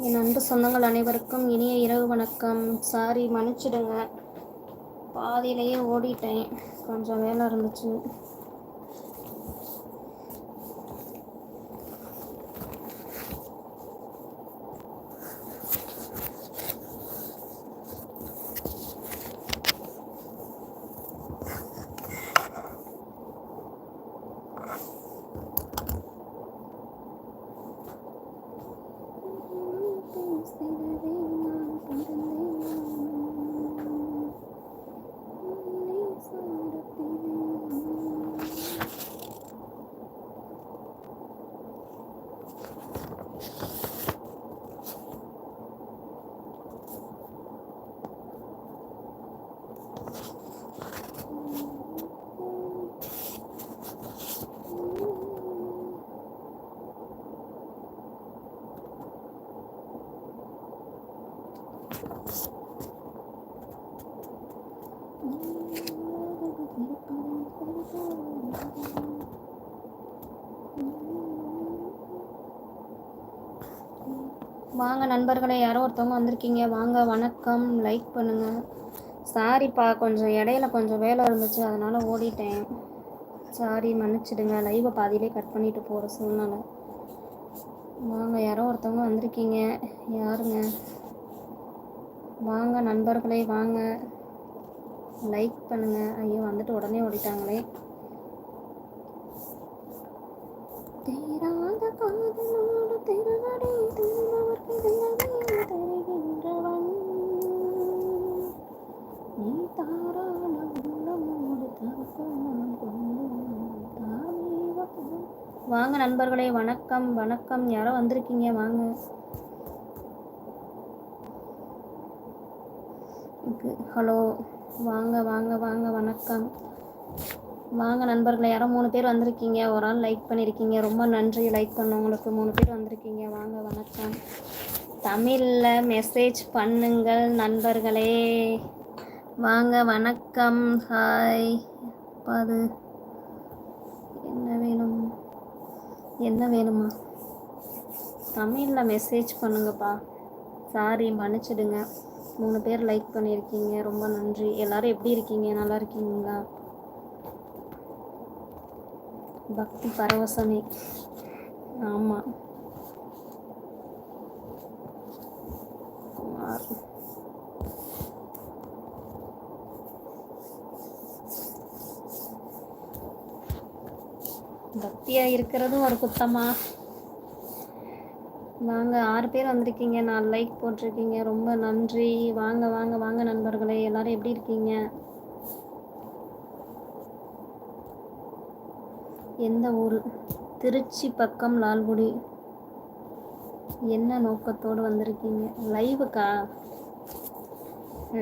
என் அன்பு சொந்தங்கள் அனைவருக்கும் இனிய இரவு வணக்கம். சாரி மன்னிச்சிடுங்க. பாதியிலேயே ஓடிட்டேன். கொஞ்சம் வேலை இருந்துச்சு. வாங்க நண்பர்களே யாரோ ஒருத்தவங்க வந்திருக்கீங்க. வாங்க வணக்கம். லைக் பண்ணுங்கள் சாரிப்பா கொஞ்சம் இடையில கொஞ்சம் வேலை இருந்துச்சு. அதனால் ஓடிட்டேன். சாரி மன்னிச்சிடுங்க. லைவை பாதியிலே கட் பண்ணிட்டு போகிற சூழ்நிலை. வாங்க யாரோ ஒருத்தவங்க வந்திருக்கீங்க. யாருங்க? வாங்க நண்பர்களே வாங்க. லைக் பண்ணுங்கள் ஐயோ வந்துட்டு உடனே ஓடிட்டாங்களே. வாங்க நண்பர்களே வணக்கம் வணக்கம். யாரோ வந்திருக்கீங்க? வாங்க. ஹலோ. வாங்க வாங்க வாங்க. வணக்கம். வாங்க நண்பர்களே யாரோ மூணு பேர் வந்திருக்கீங்க. ஒரு ஆள் லைக் பண்ணியிருக்கீங்க ரொம்ப நன்றி. லைக் பண்ணவங்களுக்கு மூணு பேர் வந்திருக்கீங்க. வாங்க வணக்கம். தமிழில் மெசேஜ் பண்ணுங்கள் நண்பர்களே. வாங்க வணக்கம். ஹாய் பாது என்ன வேணும்? என்ன வேணுமா? தமிழில் மெசேஜ் பண்ணுங்கப்பா. சாரி மன்னிச்சிடுங்க. மூணு பேர் லைக் பண்ணியிருக்கீங்க. ரொம்ப நன்றி. எல்லாரும் எப்படி இருக்கீங்க? நல்லா இருக்கீங்களா? பக்தி பரவசமே. ஆமாம் திருப்தியாக இருக்கிறதும் ஒரு குத்தமா. வாங்க ஆறு பேர் வந்திருக்கீங்க. நாலு லைக் போட்டிருக்கீங்க. ரொம்ப நன்றி. வாங்க வாங்க வாங்க நண்பர்களே. எல்லாரும் எப்படி இருக்கீங்க? எந்த ஊர்? திருச்சி பக்கம் லால்குடி. என்ன நோக்கத்தோடு வந்திருக்கீங்க? லைவுக்கா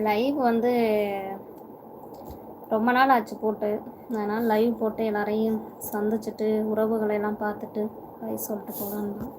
லைவ் வந்து ரொம்ப நாள் ஆச்சு போட்டு. அதனால் லைவ் போட்டு எல்லாரையும் சந்திச்சுட்டு உறவுகளை எல்லாம் பார்த்துட்டு ஹாய் சொல்லிட்டு போகலான்னு தான்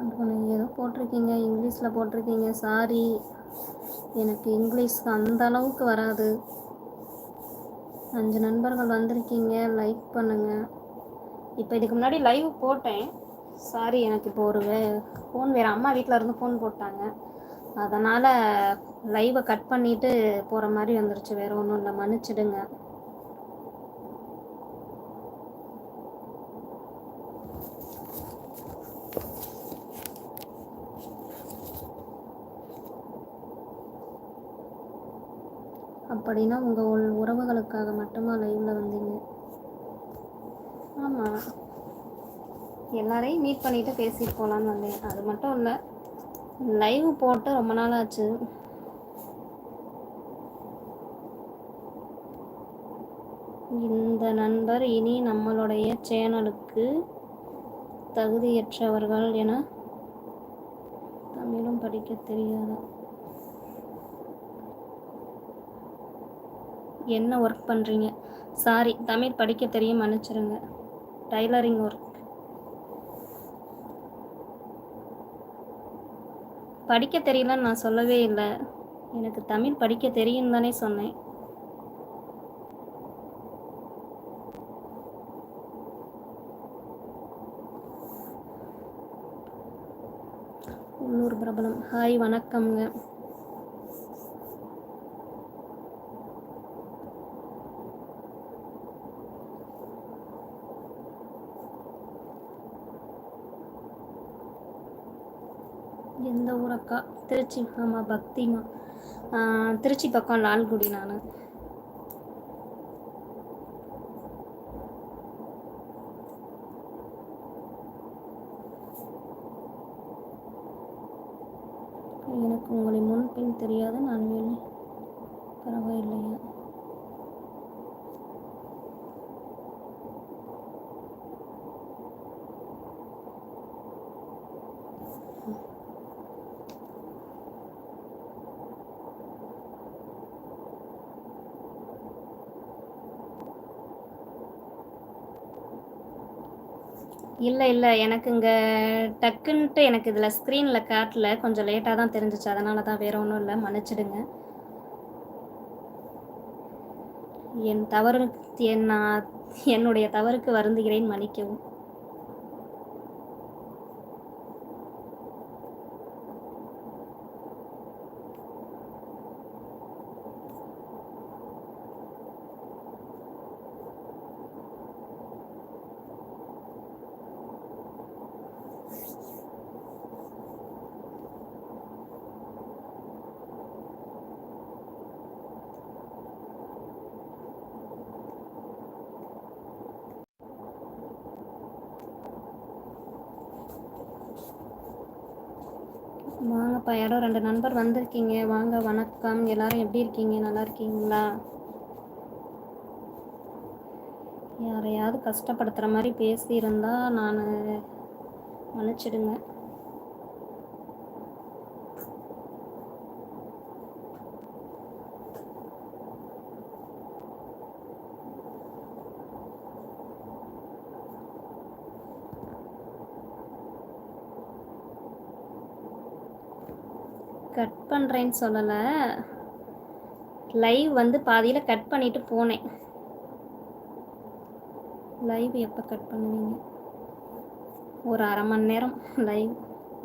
அப்புறம் ஏதோ போட்டிருக்கீங்க இங்கிலீஷில் போட்டிருக்கீங்க சாரி எனக்கு இங்கிலீஷ் அந்த அளவுக்கு வராது. அஞ்சு நண்பர்கள் வந்திருக்கீங்க லைக் பண்ணுங்கள் இப்போ இதுக்கு முன்னாடி லைவ் போட்டேன். சாரி எனக்கு இப்போ ஒரு வே ஃபோன் வேறு அம்மா வீட்டில் இருந்து ஃபோன் போட்டாங்க. அதனால் லைவை கட் பண்ணிவிட்டு போகிற மாதிரி வந்துருச்சு. வேறு ஒன்றும் இல்லை மன்னிச்சிடுங்க. அப்படின்னா உங்கள் உறவுகளுக்காக மட்டுமா லைவில் வந்தீங்க? ஆமாம் எல்லாரையும் மீட் பண்ணிவிட்டு பேசிட்டு போகலான்னு வந்தேன். அது மட்டும் இல்லை லைவ் போட்டு ரொம்ப நாள் ஆச்சு. இந்த நண்பர் இனி நம்மளுடைய சேனலுக்கு தகுதியற்றவர்கள் என தமிழும் படிக்க தெரியாதா. என்ன ஒர்க் பண்ணுறீங்க சாரி தமிழ் படிக்க தெரியும் மன்னிச்சிருங்க. டைலரிங் ஒர்க் படிக்க தெரியலன்னு நான் சொல்லவே இல்லை. எனக்கு தமிழ் படிக்க தெரியும் தானே சொன்னேன். உள்ளூர் பிரபலம். ஹாய் வணக்கம்ங்க. எந்த ஊரக்கா? திருச்சி ஆமாம் பக்திமா திருச்சி பக்கம் லால்குடி நான். எனக்கு உங்களை முன்பின் தெரியாது நான் இல்லை இல்லை. எனக்கு இங்கே டக்குன்ட்டு எனக்கு இதில் ஸ்க்ரீனில் காட்டல. கொஞ்சம் லேட்டாக தான் தெரிஞ்சிச்சு. அதனால தான் வேற ஒன்றும் இல்லை. மன்னிச்சிடுங்க. என் தவறு என் நான் என்னுடைய தவறுக்கு வருந்துகிறேன். மன்னிக்கவும். யாரோ ரெண்டு நண்பர் வந்திருக்கீங்க. வாங்க வணக்கம். எல்லாரும் எப்படி இருக்கீங்க? நல்லா இருக்கீங்களா? யாரையாவது கஷ்டப்படுத்துகிற மாதிரி பேசியிருந்தா நான் மன்னிச்சிடுங்க. கட் பண்ணுறேன்னு சொல்லலை. லைவ் வந்து பாதியில் கட் பண்ணிட்டு போனேன். லைவ் எப்போ கட் பண்ணுவீங்க? ஒரு அரை மணி நேரம் லைவ்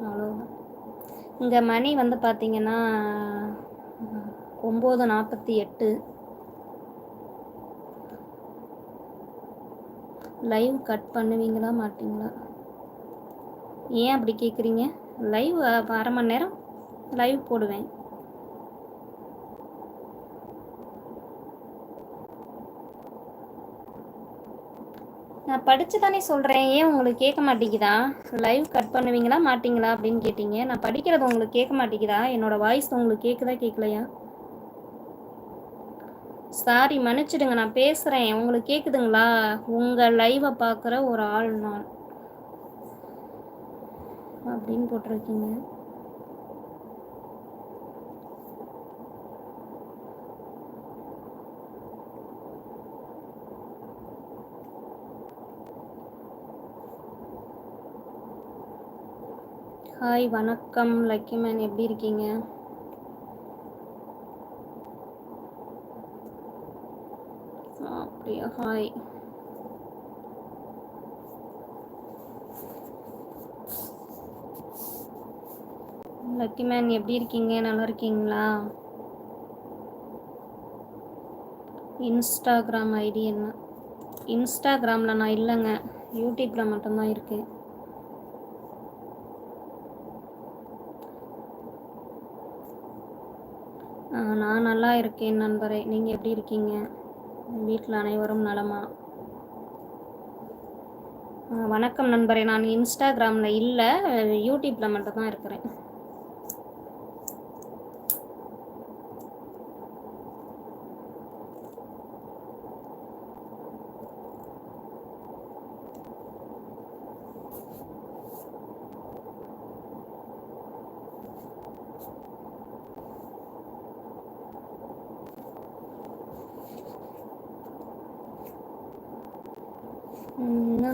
அவ்வளோதான் இங்கே மணி வந்து பார்த்தீங்கன்னா ஒம்பது நாற்பத்தி எட்டு. லைவ் கட் பண்ணுவீங்களா மாட்டிங்களா? ஏன் அப்படி கேட்குறீங்க லைவ் அரை மணி நேரம் லைவ் போடுவேன். நான் படித்து தானே சொல்கிறேன் ஏன் உங்களுக்கு கேட்க மாட்டேங்குதா? லைவ் கட் பண்ணுவீங்களா மாட்டிங்களா அப்படின்னு கேட்டீங்க. நான் படிக்கிறது உங்களுக்கு கேட்க மாட்டேங்குதா? என்னோட வாய்ஸ் உங்களுக்கு கேட்குதா கேட்கலையா? சாரி மன்னிச்சிடுங்க நான் பேசுகிறேன் உங்களுக்கு கேட்குதுங்களா உங்கள் லைவை பார்க்குற ஒரு ஆள் நான் அப்படின்னு போட்டிருக்கீங்க. ஹாய் வணக்கம். லக்கி மேன் எப்படி இருக்கீங்க? அப்படியா ஹாய். லக்கி மேன் எப்படி இருக்கீங்க? நல்லா இருக்கீங்களா? இன்ஸ்டாகிராம் ஐடி என்ன? இன்ஸ்டாகிராமில் நான் இல்லைங்க. யூடியூப்பில் மட்டும்தான் இருக்கேன். நான் நல்லா இருக்கேன் நண்பரே. நீங்கள் எப்படி இருக்கீங்க? வீட்டில் அனைவரும் நலமா? வணக்கம் நண்பரே. நான் இன்ஸ்டாகிராமில் இல்லை யூடியூப்பில் மட்டும்தான் இருக்கிறேன்.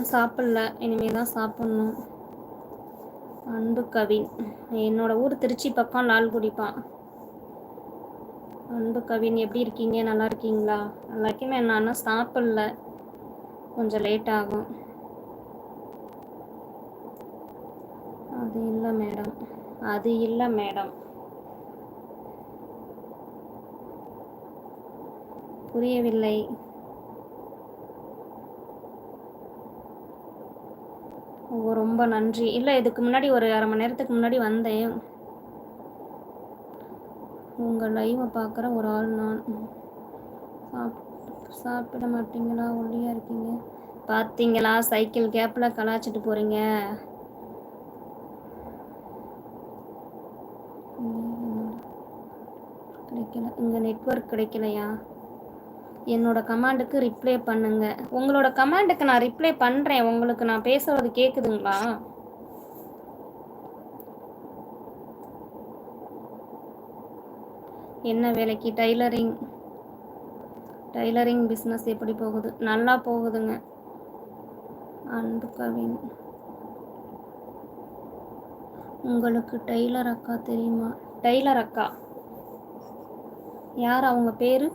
இன்னும் சாப்பிடல. இனிமேல் தான் சாப்பிட்ணும். அன்பு கவின் என்னோட ஊர் திருச்சி பக்கம் லால்குடிப்பா அன்பு கவின் எப்படி இருக்கீங்க? நல்லா இருக்கீங்களா? நல்லா இருக்கேன் நான் ஆனால் சாப்பிடல. கொஞ்சம் லேட் ஆகும். அது இல்லை மேடம். அது இல்லை மேடம். புரியவில்லை. ஓ ரொம்ப நன்றி. இல்லை இதுக்கு முன்னாடி ஒரு அரை மணி நேரத்துக்கு முன்னாடி வந்தேன். உங்கள் லைவை பார்க்குற ஒரு ஆள் நான். சாப் சாப்பிட மாட்டீங்களா? ஒல்லியாக இருக்கீங்க. பார்த்தீங்களா சைக்கிள் கேப்பில் கலாச்சிட்டு போகிறீங்க கிடைக்கல. இங்கே நெட்ஒர்க் கிடைக்கலையா? என்னோட கமாண்டுக்கு ரிப்ளை பண்ணுங்க. உங்களோட கமாண்டுக்கு நான் ரிப்ளை பண்ணுறேன் உங்களுக்கு நான் பேசுறது கேட்குதுங்களா என்ன வேலைக்கு? டைலரிங் டைலரிங் பிஸ்னஸ் எப்படி போகுது? நல்லா போகுதுங்க. அன்பு கவின் உங்களுக்கு டெய்லர் அக்கா தெரியுமா? டெய்லர் அக்கா. யார் அவங்க பேர்?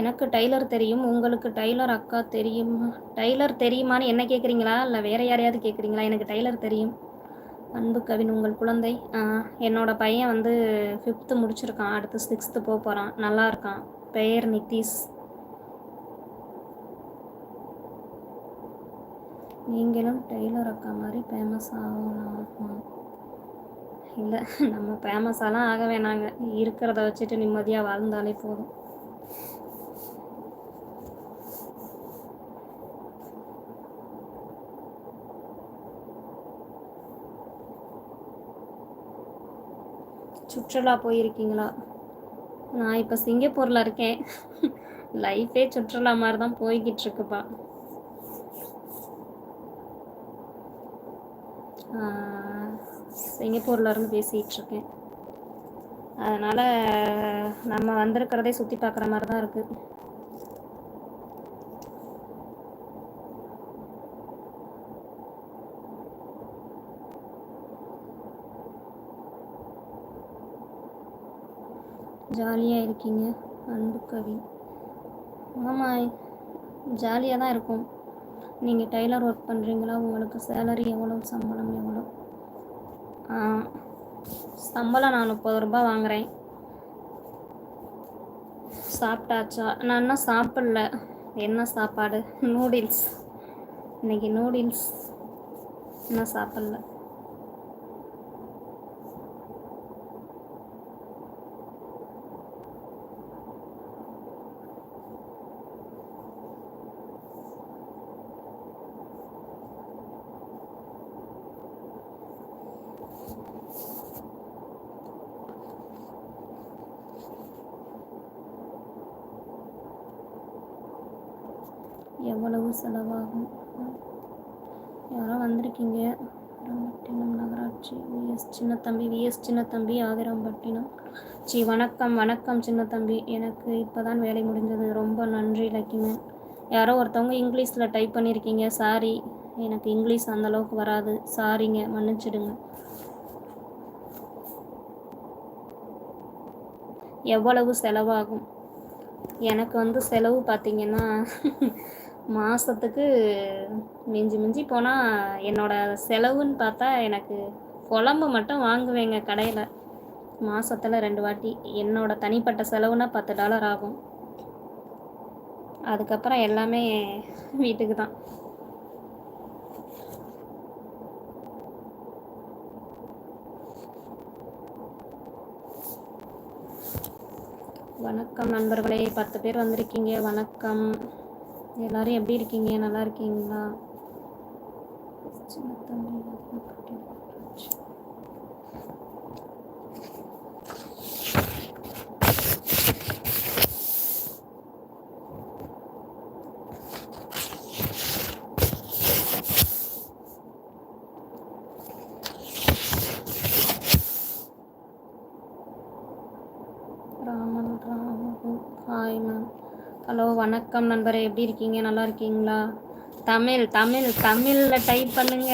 எனக்கு டைலர் தெரியும் உங்களுக்கு டைலர் அக்கா தெரியுமா. டைலர் தெரியுமான்னு என்ன கேட்குறீங்களா இல்லை வேற யாரையாவது கேட்குறீங்களா எனக்கு டைலர் தெரியும். அன்பு கவின் உங்கள் குழந்தை. என்னோடய என்னோட பையன் வந்து ஃபிஃப்த்து முடிச்சிருக்கான். அடுத்து சிக்ஸ்த்து போக போகிறான் நல்லா இருக்கான். பெயர் நிதிஷ். நீங்களும் டெய்லர் அக்கா மாதிரி ஃபேமஸ் ஆகணும். இல்லை நம்ம ஃபேமஸாலாம் ஆக வேணாங்க. இருக்கிறத வச்சுட்டு நிம்மதியாக வாழ்ந்தாலே போதும். சுற்றுலா போயிருக்கீங்களா? நான் இப்போ சிங்கப்பூரில் இருக்கேன். லைஃபே சுற்றுலா மாதிரி தான் போய்கிட்டு இருக்குப்பா ஆஹ், இருந்து பேசிகிட்டு இருக்கேன் அதனால் நம்ம வந்திருக்கிறதே சுற்றி பார்க்குற மாதிரி தான் இருக்குது ஜாலியாக இருக்கீங்க அன்பு கவி. ஆமாம் ஜாலியாக தான் இருக்கும். நீங்கள் டெய்லர் ஒர்க் பண்ணுறீங்களா உங்களுக்கு சேலரி எவ்வளோ சம்பளம் எவ்வளோ சம்பளம் நான் முப்பது ரூபாய் வாங்குகிறேன் சாப்பிட்டாச்சா? நான் இன்னும் சாப்பிடல. என்ன சாப்பாடு? நூடுல்ஸ். இன்னைக்கு நூடுல்ஸ். இன்னும் சாப்பிடல எவ்வளவு செலவாகும் இருக்கீங்க. வந்திருக்கீங்க நகராட்சி V S Chinnathambi V S Chinnathambi Adirampattinam. C வணக்கம் வணக்கம் சின்னத்தம்பி. எனக்கு இப்போ தான் வேலை முடிஞ்சது. ரொம்ப நன்றி லக்கிங்க யாரோ ஒருத்தவங்க இங்கிலீஷில் டைப் பண்ணியிருக்கீங்க சாரி எனக்கு இங்கிலீஷ் அந்த அளவுக்கு வராது. சாரிங்க மன்னிச்சிடுங்க. எவ்வளவு செலவாகும்? எனக்கு வந்து செலவு பார்த்தீங்கன்னா மாதத்துக்கு மிஞ்சி மிஞ்சி போனால் என்னோட செலவுன்னு பார்த்தா எனக்கு குழம்பு மட்டும் வாங்குவேங்க கடையில். மாதத்தில் ரெண்டு வாட்டி. என்னோட தனிப்பட்ட செலவுனா பத்து டாலர் ஆகும். அதுக்கப்புறம் எல்லாமே வீட்டுக்கு தான். வணக்கம் நண்பர்களே. பத்து பேர் வந்திருக்கீங்க. வணக்கம். எல்லாரும் எப்படி இருக்கீங்க? நல்லா இருக்கீங்களா Chinna Thambi, அதிகப்பட்டி. Raman Ramu hi ma'am hello வணக்கம் நண்பரே. எப்படி இருக்கீங்க? நல்லா இருக்கீங்களா? தமிழ் தமிழ் தமிழில் டைப் பண்ணுங்க.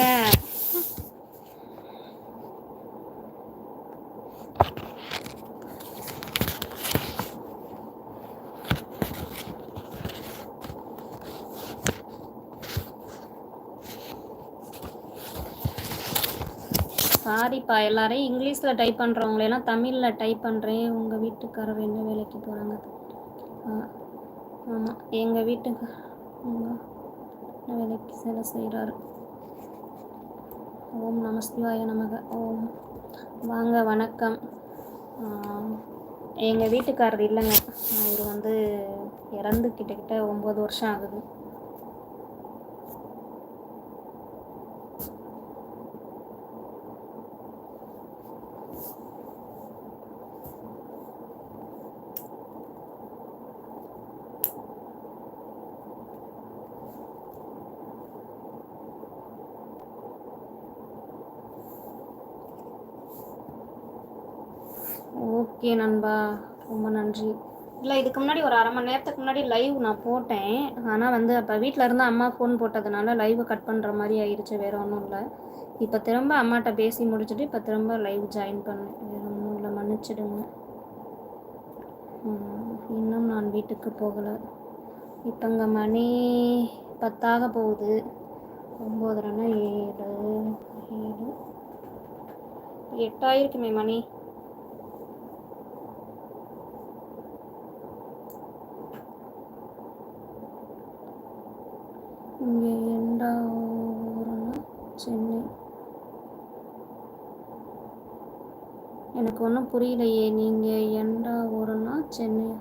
சாரிப்பா எல்லாரையும் இங்கிலீஷில் டைப் பண்ணுறவங்களெல்லாம் தமிழில் டைப் பண்ணுறேன் உங்கள் வீட்டுக்காரர் என்ன வேலைக்கு போகிறாங்க ஆமாம் எங்கள் வீட்டுக்கு வேலைக்கு சேலை செய்கிறாரு ஓம் நம சிவாய நமக. ஓம். வாங்க வணக்கம். எங்கள் வீட்டுக்காரர் இல்லைங்க. அவர் வந்து இறந்து கிட்டக்கிட்ட ஒம்பது வருஷம் ஆகுது. ஓகே நண்பா. ரொம்ப நன்றி. இல்லை இதுக்கு முன்னாடி ஒரு அரை மணி நேரத்துக்கு முன்னாடி லைவ் நான் போட்டேன். ஆனால் வந்து அப்போ வீட்டில் இருந்து அம்மா ஃபோன் போட்டதுனால லைவை கட் பண்ணுற மாதிரி ஆயிடுச்சு வேறு ஒன்றும் இல்லை. இப்போ திரும்ப அம்மாட்ட பேசி முடிச்சுட்டு இப்போ திரும்ப லைவ் ஜாயின் பண்ணேன். வேறு ஒன்றும் இல்லை மன்னிச்சிடுங்க. இன்னும் நான் வீட்டுக்கு போகலை. இப்போங்க மணி பத்தாக போகுது. ஒம்போதரைன்னா ஏழு ஏழு. எட்டாயிருக்குமே மணி இங்கே எண்டா ஊருன்னா சென்னை எனக்கு ஒன்றும் புரியலையே. நீங்கள் எண்டா ஊருன்னா சென்னையா?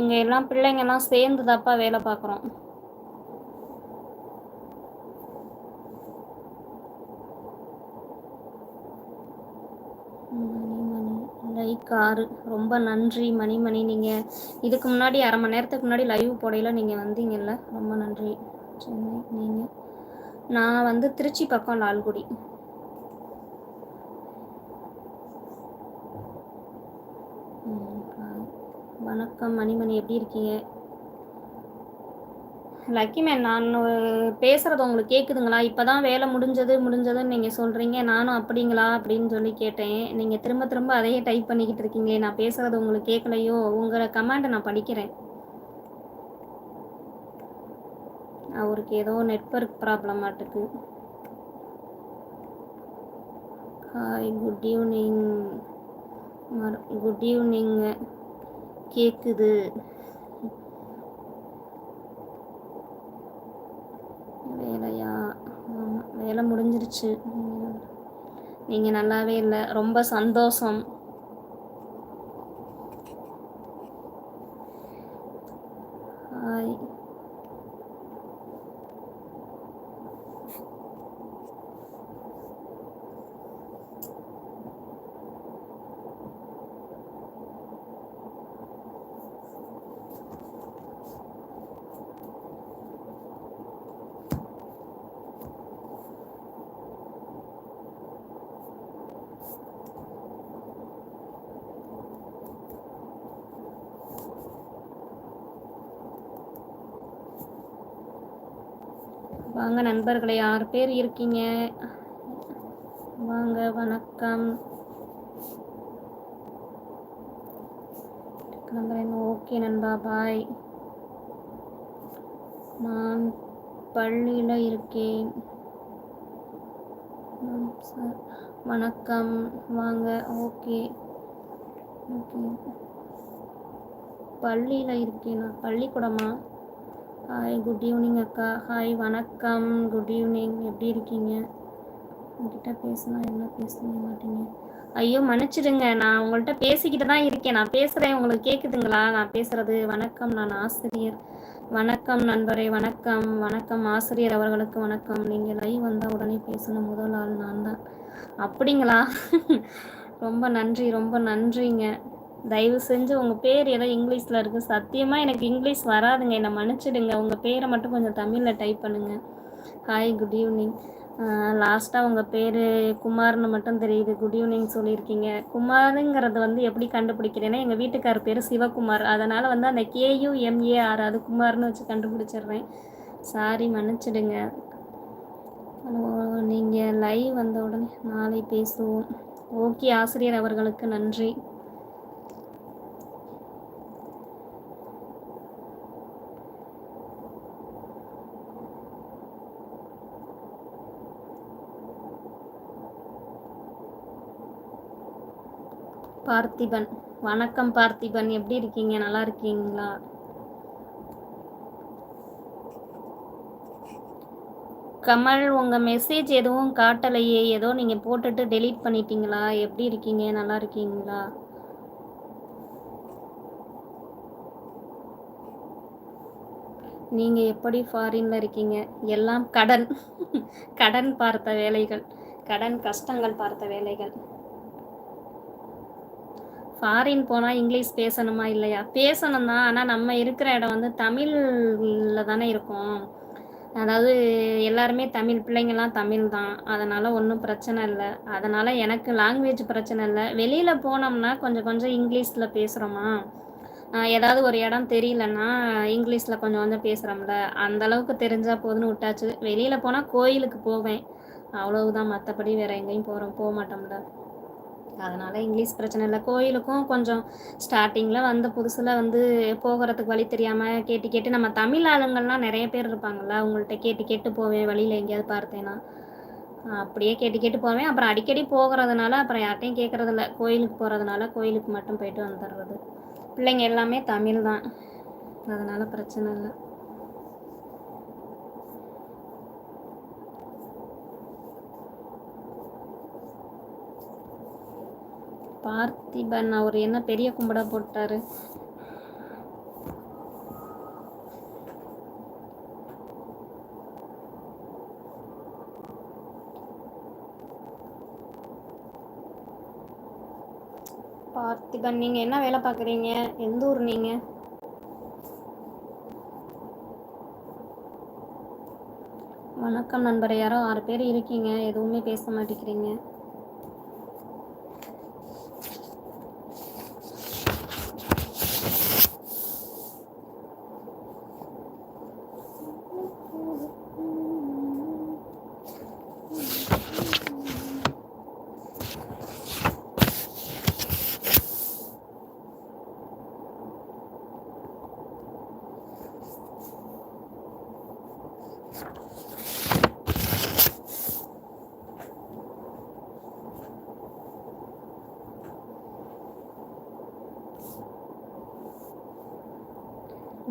இங்கே எல்லாம் பிள்ளைங்கெல்லாம் சேர்ந்து தப்பா வேலை பார்க்குறோம். லைக் ஆறு ரொம்ப நன்றி மணிமணி நீங்கள் இதுக்கு முன்னாடி அரை மணி நேரத்துக்கு முன்னாடி லைவ் போடையில் நீங்கள் வந்தீங்கல்ல. ரொம்ப நன்றி. சென்னை நீங்கள் நான் வந்து திருச்சி பக்கம் லால்குடி. வணக்கம் மணிமணி எப்படி இருக்கீங்க? லக்கி மேன் நான் பேசுகிறது உங்களுக்கு கேட்குதுங்களா இப்போ தான் வேலை முடிஞ்சது முடிஞ்சதுன்னு நீங்கள் சொல்கிறீங்க நானும் அப்படிங்களா? அப்படின்னு சொல்லி கேட்டேன். நீங்கள் திரும்ப திரும்ப அதையே டைப் பண்ணிக்கிட்டு இருக்கீங்களே. நான் பேசுகிறது உங்களுக்கு கேட்கலையோ உங்களை கமாண்டை நான் படிக்கிறேன். அவருக்கு ஏதோ நெட்ஒர்க் ப்ராப்ளம் ஆட்டுக்கு. Hi good evening good evening கேட்குது வேலையா? வேலை முடிஞ்சிருச்சு. நீங்கள் நல்லாவே இல்லை. ரொம்ப சந்தோஷம் ஹாய் வாங்க நண்பர்களே ஆறு பேர் இருக்கீங்க. வாங்க வணக்கம். கிளம்புறேன் ஓகே நண்பா பாய். நான் பள்ளியில் இருக்கேன். வணக்கம். வாங்க ஓகே. ஓகே. பள்ளியில் இருக்கேனா பள்ளிக்கூடமா? ஹாய் குட் ஈவினிங் அக்கா. ஹாய் வணக்கம். குட் ஈவினிங் எப்படி இருக்கீங்க? உங்ககிட்ட பேசினா என்ன பேசவே மாட்டீங்க? ஐயோ மன்னிச்சிடுங்க. நான் உங்கள்கிட்ட பேசிக்கிட்டு தான் இருக்கேன். நான் பேசுகிறேன் உங்களுக்கு கேட்குதுங்களா நான் பேசுகிறது வணக்கம். நான் ஆசிரியர். வணக்கம் நண்பரே. வணக்கம். வணக்கம் ஆசிரியர் அவர்களுக்கு வணக்கம். நீங்கள் லைவ் வந்தால் உடனே பேசணும். முதல் ஆள் நான் தான். அப்படிங்களா? ரொம்ப நன்றி. ரொம்ப நன்றிங்க. தயவு செஞ்சு உங்கள் பேர் ஏதோ இங்கிலீஷில் இருக்குது சத்தியமாக எனக்கு இங்கிலீஷ் வராதுங்க. என்னை மன்னிச்சிடுங்க. உங்கள் பேரை மட்டும் கொஞ்சம் தமிழில் டைப் பண்ணுங்கள் ஹாய் குட் ஈவினிங் லாஸ்ட்டாக உங்கள் பேர் குமார்னு மட்டும் தெரியுது. குட் ஈவினிங் சொல்லியிருக்கீங்க. குமாருங்கிறது வந்து எப்படி கண்டுபிடிக்கிறேன்னா எங்கள் வீட்டுக்கார் பேர் சிவகுமார். அதனால் வந்து அந்த கேயுஎம்ஏஆர் அது குமார்னு வச்சு கண்டுபிடிச்சிடுறேன். சாரி மன்னிச்சிடுங்க. நீங்கள் லைவ் வந்த உடனே நாளை பேசுவோம். ஓகே ஆசிரியர் அவர்களுக்கு நன்றி. பார்த்திபன். வணக்கம் பார்த்திபன். எப்படி இருக்கீங்க? நல்லா இருக்கீங்களா? கமல் உங்கள் மெசேஜ் எதுவும் காட்டலையே. ஏதோ நீங்கள் போட்டுட்டு டெலீட் பண்ணிட்டீங்களா? எப்படி இருக்கீங்க? நல்லா இருக்கீங்களா? நீங்கள் எப்படி ஃபாரினில் இருக்கீங்க? எல்லாம் கடன். கடன் பார்த்த வேலைகள். கடன் கஷ்டங்கள் பார்த்த வேலைகள். ஃபாரின் போனால் இங்கிலீஷ் பேசணுமா இல்லையா? பேசணும் தான் ஆனால் நம்ம இருக்கிற இடம் வந்து தமிழில் தானே இருக்கும். அதாவது எல்லாருமே தமிழ் பிள்ளைங்கள்லாம் தமிழ் தான் அதனால் ஒன்றும் பிரச்சனை இல்லை. அதனால் எனக்கு லாங்குவேஜ் பிரச்சனை இல்லை. வெளியில் போனோம்னா கொஞ்சம் கொஞ்சம் இங்கிலீஷில் பேசுகிறோமா ஏதாவது ஒரு இடம் தெரியலன்னா இங்கிலீஷில் கொஞ்சம் கொஞ்சம் பேசுகிறோம்ல அந்தளவுக்கு தெரிஞ்சால் போதுன்னு விட்டாச்சு. வெளியில் போனால் கோயிலுக்கு போவேன். அவ்வளவுதான். மற்றபடி வேறு எங்கேயும் போகிறோம் போக மாட்டோம்ல. அதனால் இங்கிலீஷ் பிரச்சனை இல்லை. கோயிலுக்கும் கொஞ்சம் ஸ்டார்டிங்கில் வந்த புதுசில் வந்து போகிறதுக்கு வழி தெரியாமல் கேட்டு கேட்டு நம்ம தமிழ் ஆளுங்கள்லாம் நிறைய பேர் இருப்பாங்கள்ல அவங்கள்ட்ட கேட்டு கேட்டு போவேன் வழியில் எங்கேயாவது பார்த்தேன்னா. அப்படியே கேட்டு கேட்டு போவேன். அப்புறம் அடிக்கடி போகிறதுனால அப்புறம் யார்ட்டையும் கேட்குறதில்ல கோயிலுக்கு போகிறதுனால கோயிலுக்கு மட்டும் போயிட்டு வந்துடுறது பிள்ளைங்க எல்லாமே தமிழ் தான். அதனால் பிரச்சனை இல்லை. பார்த்திபன் அவர் என்ன பெரிய கும்பிட போட்டாரு? பார்த்திபன் நீங்கள் என்ன வேலை பார்க்குறீங்க? எந்த ஊர் நீங்கள் வணக்கம் நண்பர் யாரோ ஆறு பேர் இருக்கீங்க எதுவுமே பேச மாட்டேங்கிறீங்க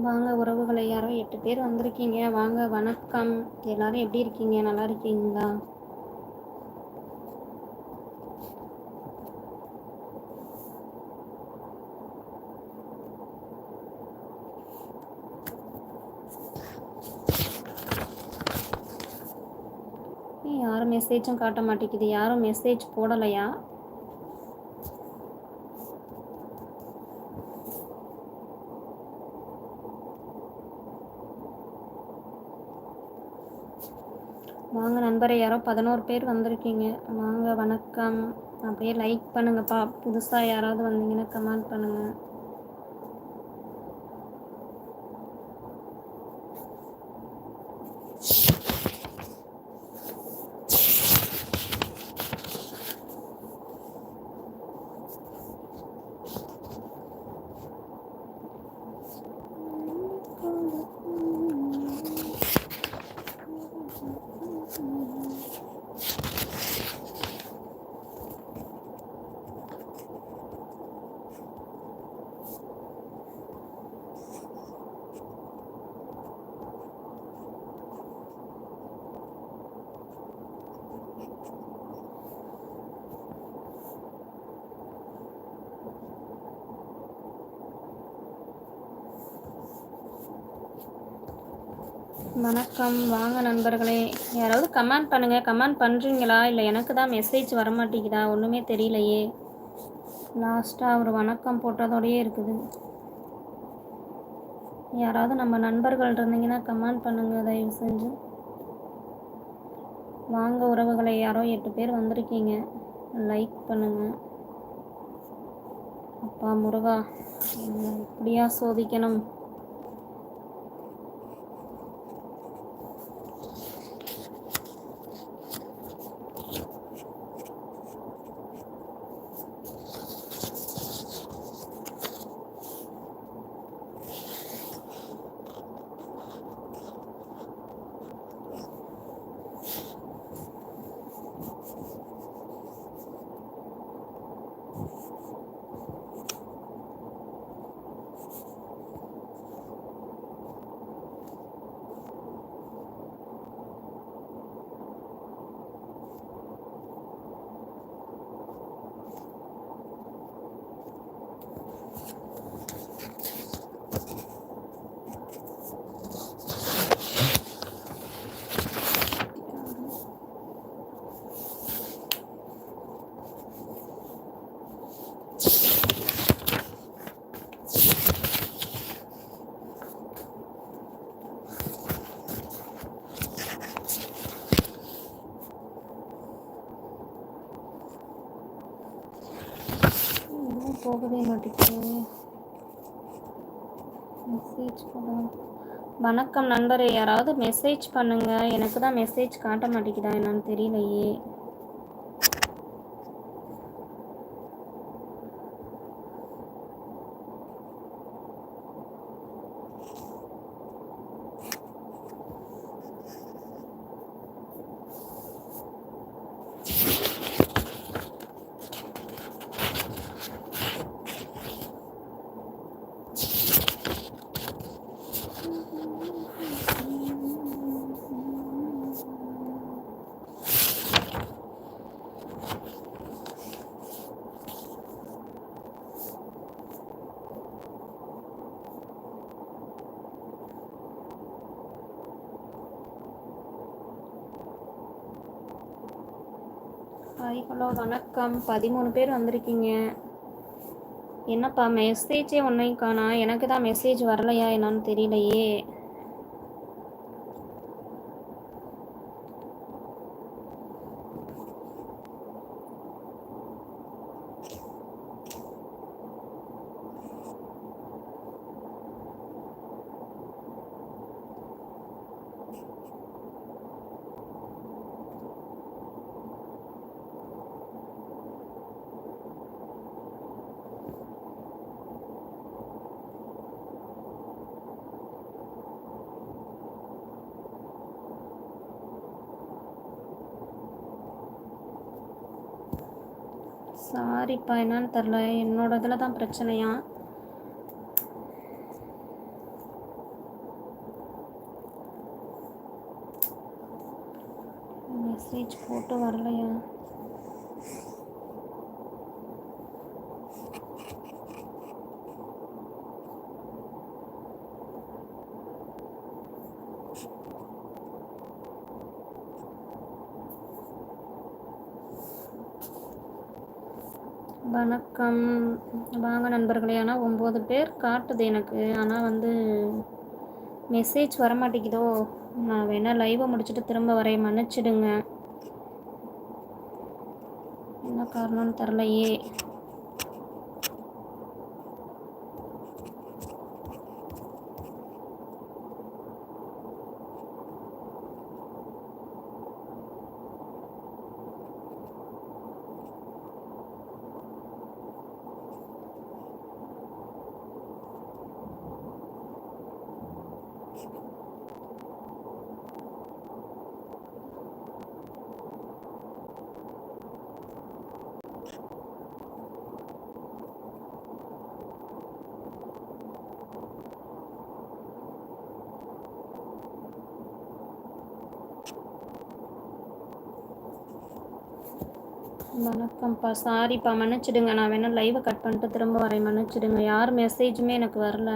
வாங்க உறவுகளை யாரோ எட்டு பேர் வந்திருக்கீங்க. வாங்க வணக்கம். எல்லாரும் எப்படி இருக்கீங்க? நல்லா இருக்கீங்களா? யாரும் மெசேஜும் காட்ட மாட்டேங்குது. யாரும் மெசேஜ் போடலையா வாங்க நண்பரை யாரோ பதினோரு பேர் வந்திருக்கீங்க. வாங்க வணக்கம். அப்படியே லைக் பண்ணுங்கப்பா. புதுசாக யாராவது வந்தீங்கன்னா கமெண்ட் பண்ணுங்கள் வணக்கம். வாங்க நண்பர்களே யாராவது கமெண்ட் பண்ணுங்கள் கமெண்ட் பண்ணுறீங்களா இல்லை எனக்கு தான் மெசேஜ் வரமாட்டேங்குதா? ஒன்றுமே தெரியலையே. லாஸ்ட்டாக ஒரு வணக்கம் போட்டதோடையே இருக்குது. யாராவது நம்ம நண்பர்கள் இருந்தீங்கன்னா கமெண்ட் பண்ணுங்கள் தயவு செஞ்சு. வாங்க உறவுகளை. யாரோ எட்டு பேர் வந்திருக்கீங்க. லைக் பண்ணுங்கள் அப்பா முருகா இப்படியா சோதிக்கணும்? போகவே மாட்டேங்குது. மெசேஜ் வணக்கம் நண்பரே யாராவது மெசேஜ் பண்ணுங்க. எனக்கு தான் மெசேஜ் காட்ட மாட்டேங்குதா என்னன்னு தெரியலையே. ஹாய் ஹலோ வணக்கம். பதிமூணு பேர் வந்திருக்கீங்க. என்னப்பா மெசேஜே ஒன்றையும் காணா? எனக்கு தான் மெசேஜ் வரலையா? என்னன்னு தெரியலையே. சாரிப்பா என்னன்னு தெரில என்னோட இதில் தான் பிரச்சனையா? மெசேஜ் போட்டு வரல. வணக்கம். வாங்க நண்பர்களே. ஆனால் ஒம்பது பேர் காட்டுது எனக்கு. ஆனால் வந்து மெசேஜ் வர மாட்டேங்குதோ நான் வேணால் லைவை முடிச்சுட்டு திரும்ப வரைய மன்னிச்சிடுங்க. என்ன காரணம்னு தெரிலையே வணக்கம்ப்பா சாரிப்பா மன்னிச்சிடுங்க. நான் வேணால் லைவை கட் பண்ணிட்டு திரும்ப வரேன். மன்னிச்சிடுங்க. யார் மெசேஜுமே எனக்கு வரல.